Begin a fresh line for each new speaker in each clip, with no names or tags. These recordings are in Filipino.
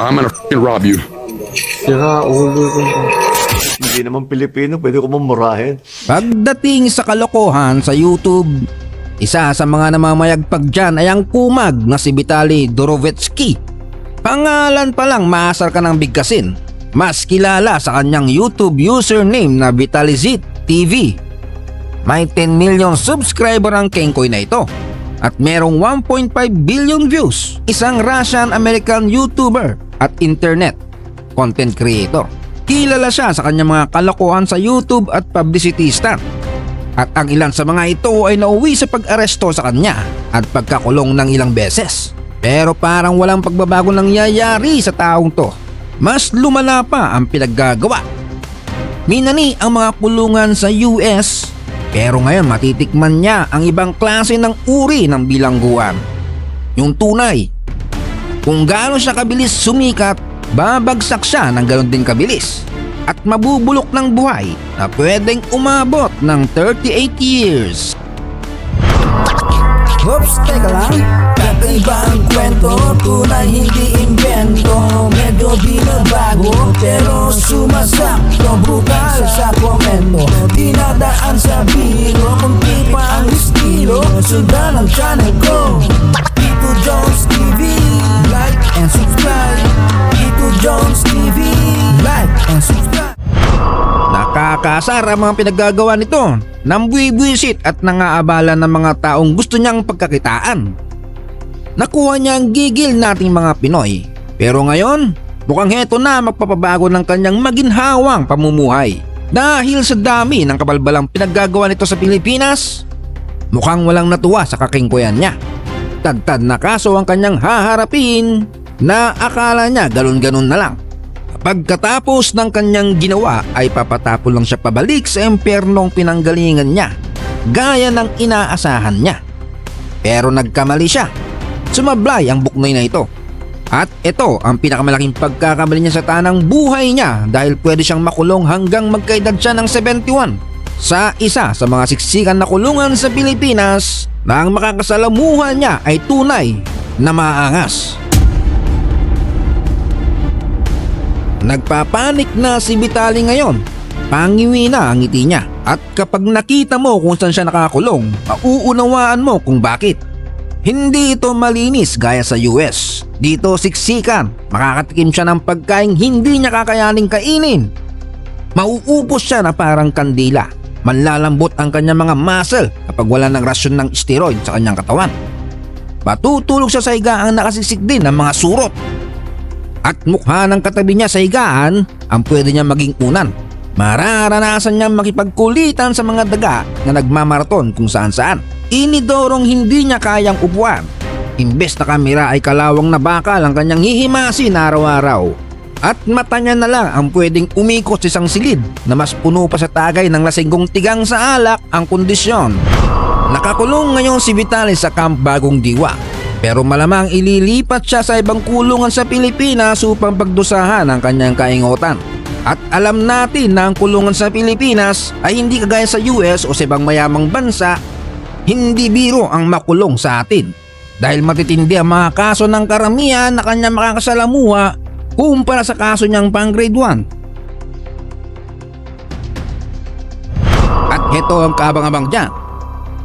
I'm gonna fucking rob you.
Sira ulo ko.
Hindi naman Pilipino, pwede ko mamurahin.
Pagdating sa kalokohan sa YouTube, isa sa mga namamayagpag dyan ay ang kumag na si Vitali Dorovetsky. Pangalan pa lang maasar ka ng bigkasin. Mas kilala sa kanyang YouTube username na Vitalizit TV. May 10 million subscriber ang Kenkoy na ito at merong 1.5 billion views. Isang Russian-American YouTuber at internet content creator. Kilala siya sa kanyang mga kalokohan sa YouTube at publicity stunt. At ang ilan sa mga ito ay nauwi sa pag-aresto sa kanya at pagkakulong ng ilang beses. Pero parang walang pagbabago nangyayari sa taong to. Mas lumala pa ang pinaggagawa. Minani ang mga kulungan sa US pero ngayon matitikman niya ang ibang klase ng uri ng bilangguan. Yung tunay. Kung gaano siya kabilis sumikat, babagsak siya ng ganon din kabilis. At mabubulok ng buhay na pwedeng umabot ng 38 years.
Oops, teka lang. Kakaiba ang kwento Tunay hindi invento Medyo binabago Pero sumasakto. Brutal sa komento. Dinadaan sa biro
Nakakasar ang mga pinaggagawa nito nang buwisit at nangaabala ng mga taong gusto niyang pagkakitaan. Nakuha niya ang gigil nating mga Pinoy. Pero ngayon, mukhang heto na magpapabago ng kanyang maginhawang pamumuhay. Dahil sa dami ng kabalbalang pinaggagawa nito sa Pilipinas, mukhang walang natuwa sa kakingkuyan niya. Tadtad na kaso ang kanyang haharapin na akala niya galon-ganon na lang. Pagkatapos ng kanyang ginawa ay papatapon lang siya pabalik sa empernong pinanggalingan niya gaya ng inaasahan niya. Pero nagkamali siya. Sumablay ang buknoy na ito. At ito ang pinakamalaking pagkakamali niya sa tanang buhay niya dahil pwede siyang makulong hanggang magkaedad siya ng 71 sa isa sa mga siksikan na kulungan sa Pilipinas na ang makakasalamuhan niya ay tunay na maangas. Nagpapanik na si Vitali ngayon. Pangiwi na ang ngiti niya. At kapag nakita mo kung saan siya nakakulong, mauunawaan mo kung bakit. Hindi ito malinis gaya sa US. Dito siksikan, makakatikim siya ng pagkain hindi niya kakayaning kainin. Mauupos siya na parang kandila. Manlalambot ang kanyang mga muscle kapag wala ng rasyon ng steroid sa kanyang katawan. Patutulog siya sa higaang nakasisik din ng mga surot at mukha ng katabi niya sa higaan ang pwede niya maging unan. Mararanasan niya makipagkulitan sa mga daga na nagmamaraton kung saan saan. Inidorong hindi niya kayang upuan. Imbes na kamera ay kalawang na bakal ang kanyang hihimasin araw-araw. At mata niya na lang ang pwedeng umikot sa isang silid na mas puno pa sa tagay ng lasinggong tigang sa alak ang kondisyon. Nakakulong ngayon si Vitalis sa Camp Bagong Diwa pero malamang ililipat siya sa ibang kulungan sa Pilipinas upang pagdusahan ang kanyang kaingotan. At alam natin na ang kulungan sa Pilipinas ay hindi kagaya sa US o sa ibang mayamang bansa, hindi biro ang makulong sa atin. Dahil matitindi ang mga kaso ng karamihan na kanya makakasalamuha kumpara sa kaso niyang pang grade 1. At heto ang kabang-abang dyan.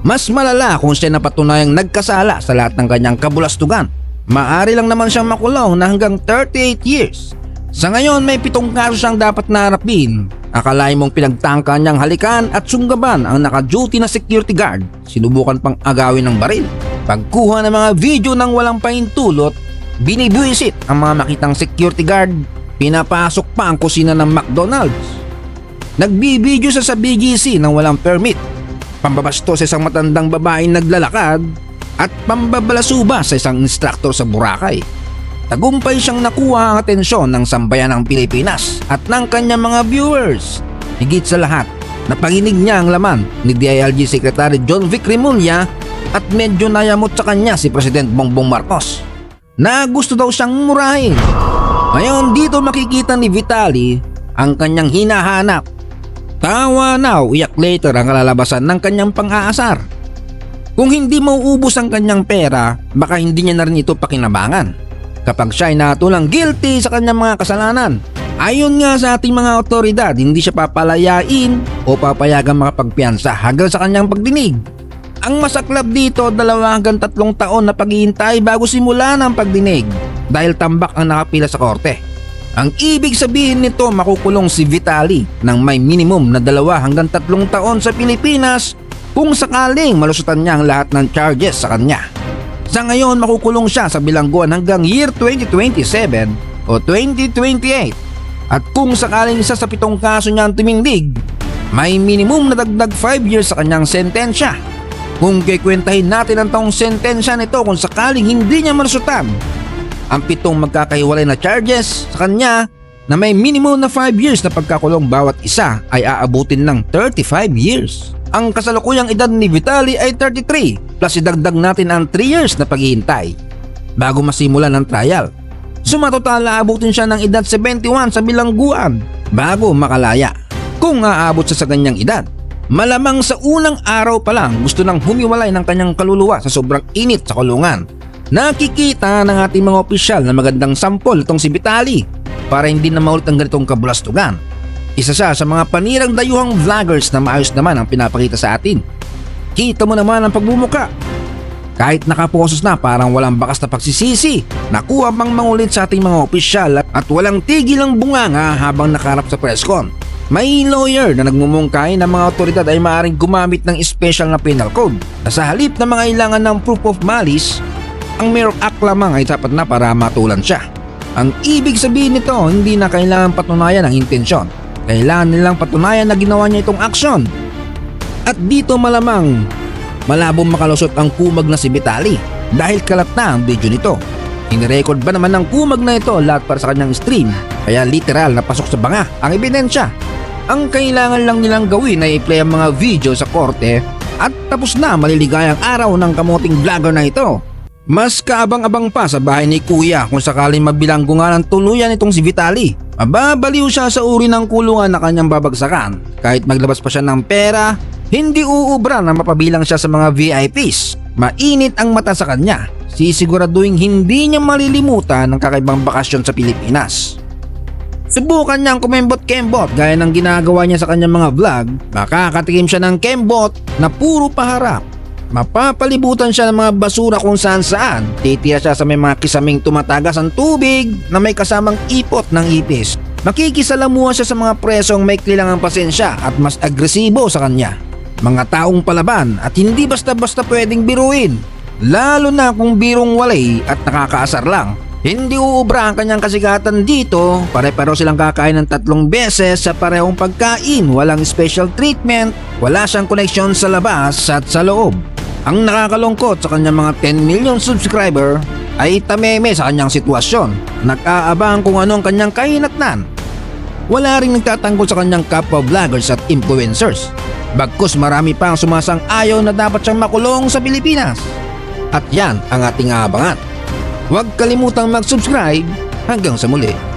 Mas malala kung siya napatunayang nagkasala sa lahat ng kanyang kabulastugan. Maari lang naman siyang makulong na hanggang 38 years. Sa ngayon may pitong kaso siyang dapat narapin. Akalain mong pinagtangka niyang halikan at sunggaban ang naka-duty na security guard. Sinubukan pang agawin ng baril. Pagkuha ng mga video ng walang pahintulot, binibuisit ang mga makitang security guard. Pinapasok pa ang kusina ng McDonald's. Nagbibideo sa sa BGC ng walang permit pambabasto sa isang matandang babaeng naglalakad at pambabalasuba sa isang instructor sa Boracay. Tagumpay siyang nakuha ang atensyon ng sambayan ng Pilipinas at ng kanyang mga viewers. Higit sa lahat, napanginig niya ang laman ni DILG Secretary John Vic Rimulya at medyo nayamot sa kanya si President Bongbong Marcos na gusto daw siyang murahin. Ngayon dito makikita ni Vitali ang kanyang hinahanap Tawa now, iyak later ang kalalabasan ng kanyang pang-aasar. Kung hindi mauubos ang kanyang pera, baka hindi niya na rin ito pakinabangan. kapag siya ay natulang guilty sa kanyang mga kasalanan. Ayon nga sa ating mga otoridad, hindi siya papalayain o papayagang makapagpiyansa hanggang sa kanyang pagdinig. Ang masaklap dito, dalawa hanggang tatlong taon na paghihintay bago simula ng pagdinig dahil tambak ang nakapila sa korte. Ang ibig sabihin nito makukulong si Vitali ng may minimum na dalawa hanggang tatlong taon sa Pilipinas kung sakaling malusutan niya ang lahat ng charges sa kanya. Sa ngayon makukulong siya sa bilangguan hanggang year 2027 o 2028 at kung sakaling isa sa pitong kaso niya ang tumindig, may minimum na dagdag 5 years sa kanyang sentensya. Kung kikwentahin natin ang taong sentensya nito kung sakaling hindi niya malusutan, ang pitong magkakahiwalay na charges sa kanya na may minimum na 5 years na pagkakulong bawat isa ay aabutin ng 35 years. Ang kasalukuyang edad ni Vitali ay 33 plus idagdag natin ang 3 years na paghihintay bago masimulan ang trial. Sumatotal aabutin siya ng edad 71 sa bilangguan bago makalaya. Kung aabot siya sa ganyang edad, malamang sa unang araw pa lang gusto nang humiwalay ng kanyang kaluluwa sa sobrang init sa kulungan. Nakikita ng ating mga opisyal na magandang sampol itong si Vitali para hindi na maulit ang ganitong kabulastugan. Isa siya sa mga panirang dayuhang vloggers na maayos naman ang pinapakita sa atin. Kita mo naman ang pagbumuka. Kahit nakaposos na parang walang bakas na pagsisisi, nakuha pang mangulit sa ating mga opisyal at, walang tigil ang bunganga habang nakarap sa presscon. May lawyer na nagmumungkay na mga otoridad ay maaaring gumamit ng special na penal code na sa halip na mga ilangan ng proof of malice, ang mere act lamang ay sapat na para matulan siya. Ang ibig sabihin nito, hindi na kailangan patunayan ang intensyon. Kailangan nilang patunayan na ginawa niya itong aksyon. At dito malamang malabong makalusot ang kumag na si Vitali dahil kalat na ang video nito. Inirecord ba naman ng kumag na ito lahat para sa kanyang stream kaya literal na pasok sa banga ang ebidensya. Ang kailangan lang nilang gawin ay i-play ang mga video sa korte at tapos na maliligayang araw ng kamuting vlogger na ito. Mas kaabang-abang pa sa bahay ni Kuya kung sakaling mabilanggo nga ng tuluyan itong si Vitali. Mababaliw siya sa uri ng kulungan na kanyang babagsakan. Kahit maglabas pa siya ng pera, hindi uubra na mapabilang siya sa mga VIPs. Mainit ang mata sa kanya. Sisiguraduhin hindi niya malilimutan ang kakaibang bakasyon sa Pilipinas. Subukan niyang kumembot-kembot gaya ng ginagawa niya sa kanyang mga vlog. Makakatikim siya ng kembot na puro paharap. Mapapalibutan siya ng mga basura kung saan saan. Titira siya sa may mga kisaming tumatagas ang tubig na may kasamang ipot ng ipis. Makikisalamuha siya sa mga presong may kilangang pasensya at mas agresibo sa kanya. Mga taong palaban at hindi basta-basta pwedeng biruin. Lalo na kung birong walay at nakakaasar lang. Hindi uubra ang kanyang kasigatan dito, pare-pareho silang kakain ng tatlong beses sa parehong pagkain, walang special treatment, wala siyang koneksyon sa labas at sa loob. Ang nakakalungkot sa kanyang mga 10 million subscriber ay tameme sa kanyang sitwasyon, nag-aabang kung ano ang kanyang kahinatnan. Wala ring nagtatanggol sa kanyang kapwa vloggers at influencers. Bagkus marami pa ang sumasang-ayon na dapat siyang makulong sa Pilipinas. At yan ang ating aabangan. Huwag kalimutang mag-subscribe hanggang sa muli.